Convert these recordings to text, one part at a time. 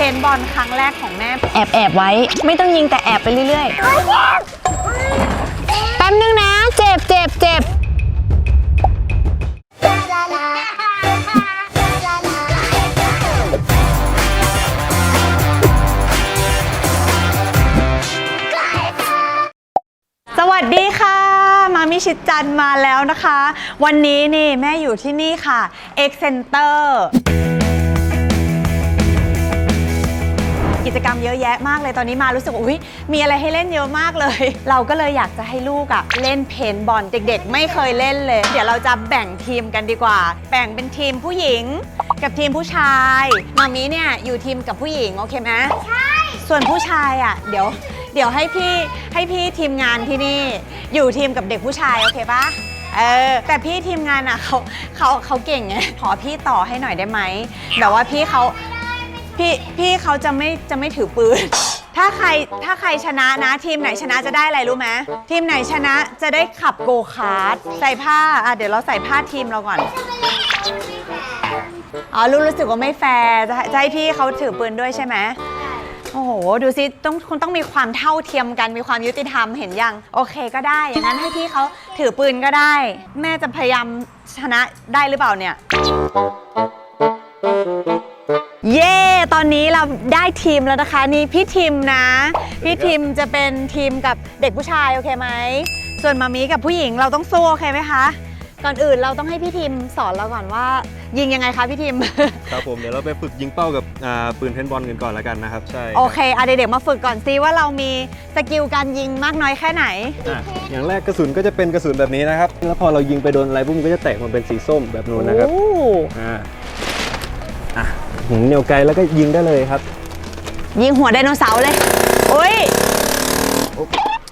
เพนบอลครั้งแรกของแม่ แอบแอบไว้ ไม่ต้องยิงแต่แอบไปเรื่อยๆ แป๊บนึงนะ เจ็บเจ็บเจ็บสวัสดีค่ะ มามิชิดจันทร์มาแล้วนะคะ วันนี้นี่แม่อยู่ที่นี่ค่ะ X Center กิจกรรมเยอะแยะมากเลยตอนนี้มารู้สึกว่าอุ๊ยมีอะไรให้เล่นเยอะมากเลย เราก็เลยอยากจะให้ลูกอะเล่นเพนบอลเด็ก ๆ ไม่เคยเล่นเลย เดี๋ยวเราจะแบ่งทีมกันดีกว่า แบ่งเป็นทีมผู้หญิง กับทีมผู้ชายมามิเนี่ยอยู่ทีมกับผู้หญิงโอเคไหมใช่ส่วนผู้ชายอะเดี๋ยวเดี๋ยวให้พี่ให้พี่ทีมงานที่นี่ อยู่ทีมกับเด็กผู้ชายโอเคปะเออแต่พี่ทีมงานอะเขาเขาเขาเก่งไงขอพี่ต่อให้หน่อยได้ไหมแบบว่าพี่เขา พี่พี่เขาจะไม่จะไม่ถือปืน ถ้าใครถ้าใครชนะนะ ทีมไหนชนะจะได้อะไรรู้ไหมทีมไหนชนะจะได้ขับโกคาร์ทใส่ผ้าอะเดี๋ยวเราใส่ผ้าทีมเราก่อนอ๋อรู้รู้สึกว่าไม่แฟร์จะให้จะให้พี่เขาถือปืนด้วยใช่ไหมโอ้โห ดูสิต้องคุณต้องมีความเท่าเทียมกันมีความยุติธรรมเห็นยัง โอเคก็ได้ อย่างนั้นให้พี่เขาถือปืนก็ได้ แม่จะพยายามชนะได้หรือเปล่าเนี่ย เย้ อนนี้เราได้ทีมแล้วนะคะนี่พี่ทีมนะ พี่ทีมจะเป็นทีมกับเด็กผู้ชายโอเคไหมส่วนมามีกับผู้หญิงเราต้องสู้โอเคไหมคะ ก่อนอื่นเราต้องให้พี่ทีมสอนเราก่อนว่า ยิงยังไงคะพี่ทีมครับผมเดี๋ยวเราไปฝึกยิงเป้ากับอ่าปืนเพนบอลกันก่อนแล้วกันนะครับใช่โอเคอะเด็กๆมาฝึกก่อนซิว่าเรามีสกิลการยิงมากน้อยแค่ไหน อะอย่างแรกกระสุนก็จะเป็นกระสุนแบบนี้นะครับแล้วพอเรายิงไปโดนอะไรปุ๊บมันก็จะแตกมาเป็นสีส้มแบบนู้นนะครับโอ้ อ่าอะ หมุนเหนียวไกลแล้วก็ยิงได้เลยครับ ยิงหัวไดโนเสาร์เลยโอ้ย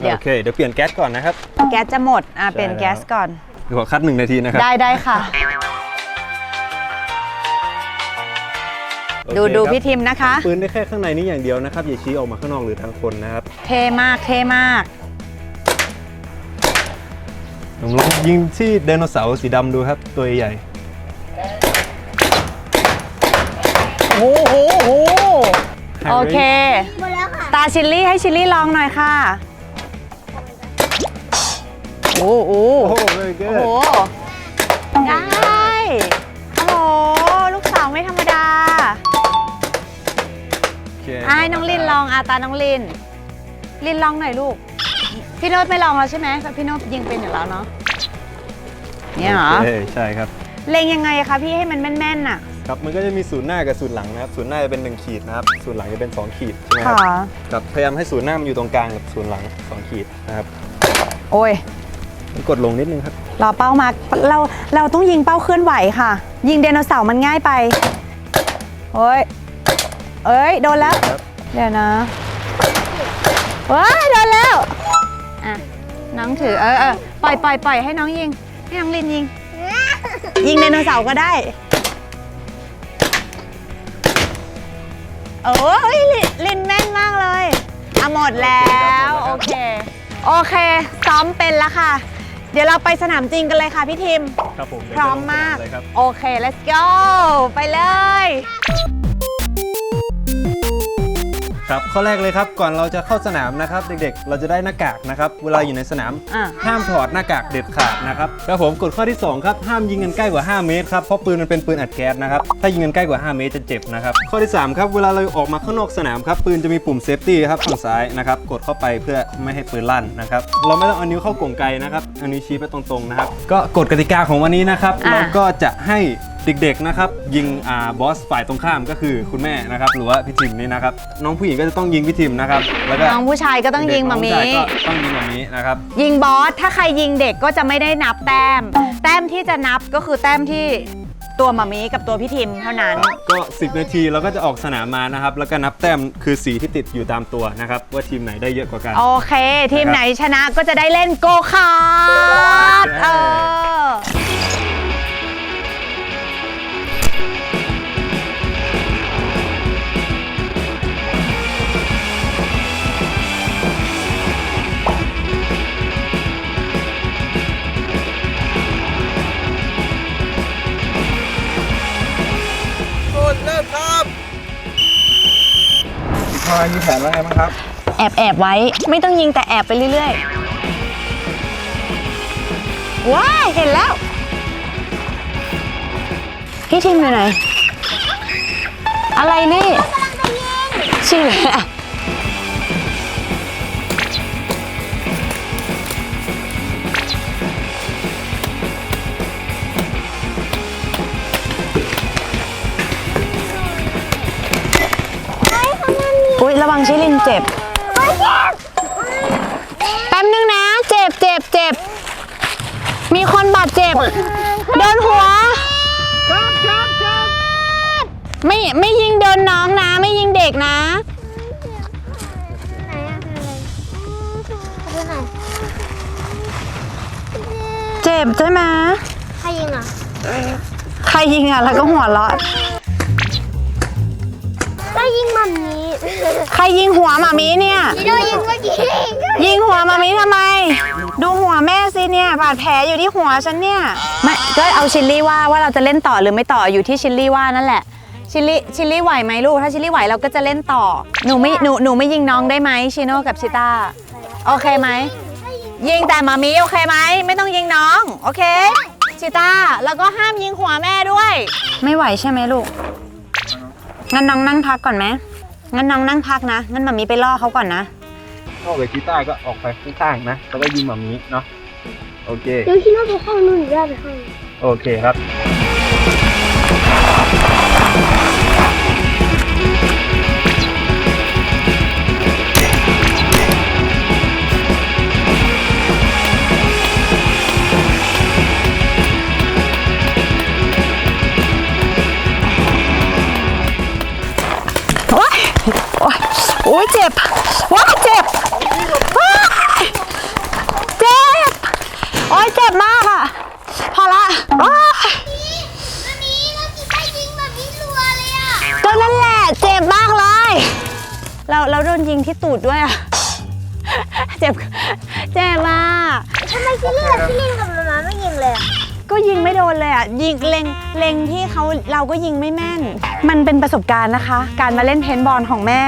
เดี๋ยว โอเคเดี๋ยวเปลี่ยนแก๊สก่อนนะครับ แก๊สจะหมด อะใช่เปลี่ยนแก๊สก่อน เดี๋ยวขอคัดหนึ่งนาทีนะครับได้ได้ค่ะ โอเคดูดูครับพี่ทีมนะคะ ปืนได้แค่ข้างในนี้อย่างเดียวนะครับอย่าชี้ออกมาข้างนอกหรือทางคนนะครับเท่มากเท่มาก ผมลองยิงที่ไดโนเสาร์สีดำดูครับตัวใหญ่ โอ้โหโอ้โห Harry โอเคตาชิลลี่ให้ชิลลี่ลองหน่อยค่ะ โอ้โหโอ้โห very โอ้ good โห ได้ โอ้โห ลูกสาวไม่ธรรมดาโอเคอะให้น้องลินลองอาตาน้องลิน ลินลองหน่อยลูก พี่โน้ตไม่ลองแล้วใช่ไหมเพราะพี่โน้ตยิงเป็นอยู่แล้วเนาะเนี่ยเหรอโอเคใช่ครับ เล็งยังไงคะพี่ให้มันแม่นๆน่ะ ครับมันก็จะมีศูนย์หน้ากับศูนย์หลังนะครับศูนย์หน้าจะเป็น 1 ขีดนะครับศูนย์หลังจะเป็น 2 ขีดใช่ไหมครับค่ะครับพยายามให้ศูนย์หน้ามันอยู่ตรงกลางกับศูนย์หลัง 2 ขีดนะครับโอ้ยกดลงนิดนึงครับรอเป้ามาเราเราต้องยิงเป้าเคลื่อนไหวค่ะ ยิงไดโนเสาร์มันง่ายไปโอ้ยเอ้ยโดนแล้ว ครับเดี๋ยวนะว้ายโดนแล้วอะน้องถือเออเออปล่อยปล่อยปล่อยให้น้องยิงให้น้องลินยิง ยิงไดโนเสาร์ก็ได้ โอ้ยลิลินแม่นมากเลยอะหมดแล้ว โอเค โอเค ซ้อมเป็นแล้วค่ะ เดี๋ยวเราไปสนามจริงกันเลยค่ะพี่ทิม ครับผมเดี๋ยวพร้อมจะลงสนมากเลยครับ โอเค let's go ไปเลย ครับข้อแรกเลยครับก่อนเราจะเข้าสนามนะครับ เด็กๆ เราจะได้หน้ากากนะครับเวลาอยู่ในสนาม อะ ห้ามถอดหน้ากากเด็ดขาดนะครับแล้วผมกฎข้อที่2ครับห้ามยิงกันใกล้กว่า 5 เมตรครับเพราะปืนมันเป็นปืนอัดแก๊สนะครับถ้ายิงกันใกล้กว่า 5 เมตรจะเจ็บนะครับข้อที่3ครับเวลาเราออกมาข้างนอกสนามครับปืนจะมีปุ่มเซฟตี้ครับฝั่งซ้ายนะครับกดเข้าไปเพื่อไม่ให้ปืนลั่นนะครับเราไม่ต้องเอานิ้วเข้ากล่องไกลนะครับเอานิ้วชี้ไปตรงๆนะครับก็กฎกติกาของวันนี้นะครับอะ เราก็จะให้ เด็กๆนะครับยิงอ่าบอสฝ่ายตรงข้ามก็คือคุณแม่นะครับหรือว่าพี่ทิมนี่นะครับน้องผู้หญิงก็จะต้องยิงพี่ทิมนะครับแล้วก็น้องผู้ชายก็ต้องยิงมามี เด็กน้องผู้ชายก็ต้องยิงแบบนี้นะครับยิงบอส ถ้าใครยิงเด็กก็จะไม่ได้นับแต้ม แต้มที่จะนับก็คือแต้มที่ตัวมามีกับตัวพี่ทิมเท่านั้น ก็ 10 นาทีเราก็จะออกสนามมานะครับแล้วก็นับแต้มคือสีที่ติดอยู่ตามตัวนะครับว่าทีมไหนได้เยอะกว่ากัน โอเค ทีมไหนชนะก็จะได้เล่นโกคาร์ เริ่มครับอยมีแผนว่าไงบ้างครับ แอบแอบไว้ ไม่ต้องยิงแต่แอบไปเรื่อยๆ ว้ายเห็นแล้ว พี่ทีมอยู่ไหน อะไรนี่ ชื่ออะไรอะ เจ็บ แป๊บนึงนะ เจ็บเจ็บเจ็บ มีคนบาดเจ็บ โดนหัว ไม่ไม่ยิงโดนน้องนะ ไม่ยิงเด็กนะไหนอะคืออะไรดูหน่อยเจ็บใช่ไหมใครยิงอะ ใครยิงอะแล้วก็หัวเราะ ก็ยิงมันนี้ใครยิงหัวหมามีเนี่ย พี่โดยิงเมื่อกี้ยิงหัวหมามีทำไม ดูหัวแม่สิเนี่ยบาดแผลอยู่ที่หัวฉันเนี่ย ไม่ก็เอาชิลลี่ว่าว่าเราจะเล่นต่อหรือไม่ต่ออยู่ที่ชิลลี่ว่านั่นแหละ ชิลลี่ชิลลี่ไหวไหมลูก ถ้าชิลลี่ไหวเราก็จะเล่นต่อ หนูไม่หนูหนูไม่ยิงน้องได้ไหมชิโน่กับชิต้าโอเคไหม ยิงแต่หมามีโอเคไหมไม่ต้องยิงน้องโอเค ชิต้าแล้วก็ห้ามยิงหัวแม่ด้วย ไม่ไหวใช่ไหมลูก งั้นน้องนั่งพักก่อนไหมงั้นน้องนั่งพักนะ งั้นหมามีไปล่อเขาก่อนนะเข้าไปกีตาร์ก็ออกไปข้างๆนะแล้วก็ยิงแบบนี้เนาะ โอเคเดี๋ยวคิดว่าไปห้องนู่นได้ไปห้องโอเคครับ โอ๊ยโอ๊ยโอ๊ยเจ็บว้ายเจ็บว้ายเจ็บ โอ๊ยเจ็บมากอะ พอละว้ายอันนี้เราจะไปยิงแบบนี้รัวเลยอะก็นั่นแหละเจ็บมากเลย เราเราโดนยิงที่ตูดด้วยอะ เจ็บ เจ็บมากทำไมชิลลี่กับชิลลี่กับมามาไม่ยิงเลยอะ ก็ยิงไม่โดนเลยอะยิงเล็งเล็งที่เขาเราก็ยิงไม่แม่น มันเป็นประสบการณ์นะคะ การมาเล่นเพนบอลของแม่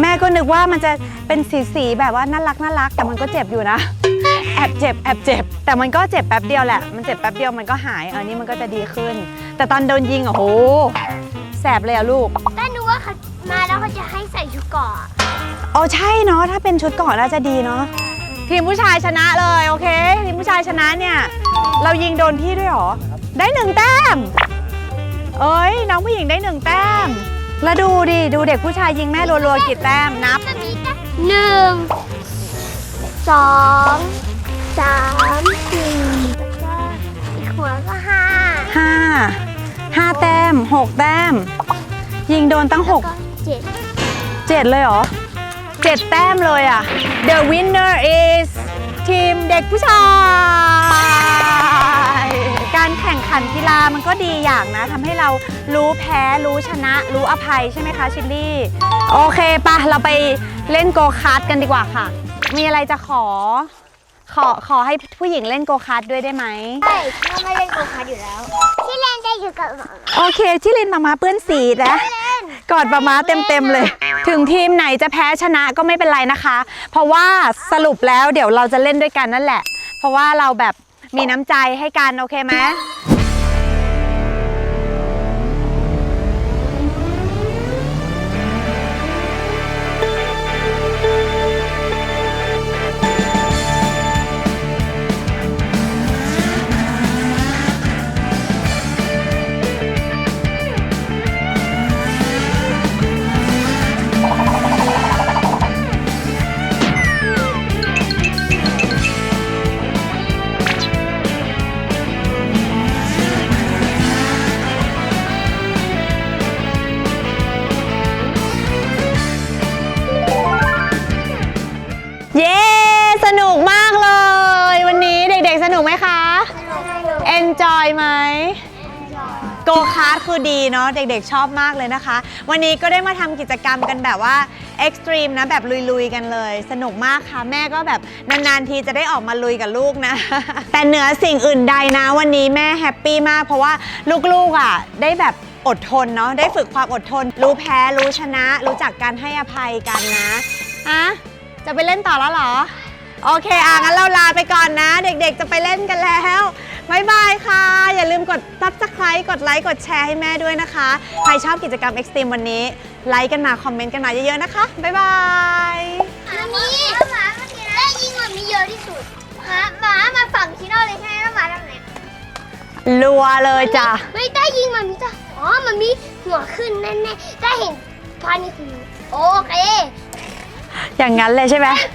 แม่ก็นึกว่ามันจะเป็นสีสีๆแบบว่าน่ารักน่ารักแต่มันก็เจ็บอยู่นะ แอบเจ็บแอบเจ็บ แต่มันก็เจ็บแป๊บเดียวแหละ มันเจ็บแป๊บเดียวมันก็หายเออนี่มันก็จะดีขึ้น แต่ตอนโดนยิงอะโหแสบเลยอะลูกแต่หนูว่าเขามาแล้วเขาจะให้ใส่ชุดเกราะโอ้ใช่เนาะถ้าเป็นชุดเก่อนน่าจะดีเนาะ ทีมผู้ชายชนะเลยโอเคทีมผู้ชายชนะเนี่ย เรายิงโดนพี่ด้วยเหรอ ได้หนึ่งแต้ม เอ้ยน้องผู้หญิงได้หนึ่งแต้ม แล้วดูดิดูเด็กผู้ชายยิงแม่รัวๆกี่แต้มนับแบบนี้นะหนึ่งสองสามสี่แล้วก็อีกหัวก็ห้าห้าห้าแต้มหกแต้ม ยิงโดนตั้งหกก็เจ็ดเจ็ดเลยเหรอ เจ็ดแต้มเลยอะ The winner is ทีมเด็กผู้ชาย การแข่งขันกีฬามันก็ดีอย่างนะทำให้เรารู้แพ้รู้ชนะ รู้อภัยใช่ไหมคะชิลลี่ โอเคปะเราไปเล่นโกคาร์ดกันดีกว่าค่ะ มีอะไรจะขอ ขอขอให้ผู้หญิงเล่นโกคาร์ดด้วยได้ไหม ใช่เราไม่เล่นโกคาร์ทอยู่แล้ว ที่เล่นได้อยู่กับหมาโอเคชิลินมามาเปื้อนสีนะ เล่น กอดปะมาเต็มๆเลย ถึงทีมไหนจะแพ้ชนะก็ไม่เป็นไรนะคะ เพราะว่าสรุปแล้วเดี๋ยวเราจะเล่นด้วยกันนั่นแหละ เพราะว่าเราแบบมีน้ำใจให้กันโอเคไหม คาร์ดคือดีเนาะเด็กๆชอบมากเลยนะคะ วันนี้ก็ได้มาทำกิจกรรมกันแบบว่าเอ็กซ์ตรีมนะแบบลุยๆกันเลย สนุกมากค่ะแม่ก็แบบนานๆทีจะได้ออกมาลุยกับลูกนะ แต่เหนือสิ่งอื่นใดนะ วันนี้แม่แฮปปี้มากเพราะว่าลูกๆอะได้แบบอดทนเนาะได้ฝึกความอดทน รู้แพ้รู้ชนะ รู้จักการให้อภัยกันนะอะจะไปเล่นต่อแล้วเหรอ โอเคอะงั้นเราลาไปก่อนนะ เด็กๆจะไปเล่นกันแล้ว บายบายค่ะ อย่าลืมกด subscribe กดไลค์กดแชร์ให้แม่ด้วยนะคะ ใครชอบกิจกรรม Extreme วันนี้ ไลค์กันมา คอมเมนต์กันมาเยอะๆนะคะบ๊ายบายมันมีหมามันมีได้ยิงมันมีเยอะที่สุดหมาหมามาฝั่งชิโน่เลยใช่ไหมแล้วหมาทำไหนรัวเลยจ้ะไม่ได้ยิงมันมีจ้ะอ๋อมันมีหัวขึ้นแน่ๆได้เห็นพานี่คือโอเค อย่างนั้นเลยใช่ไหม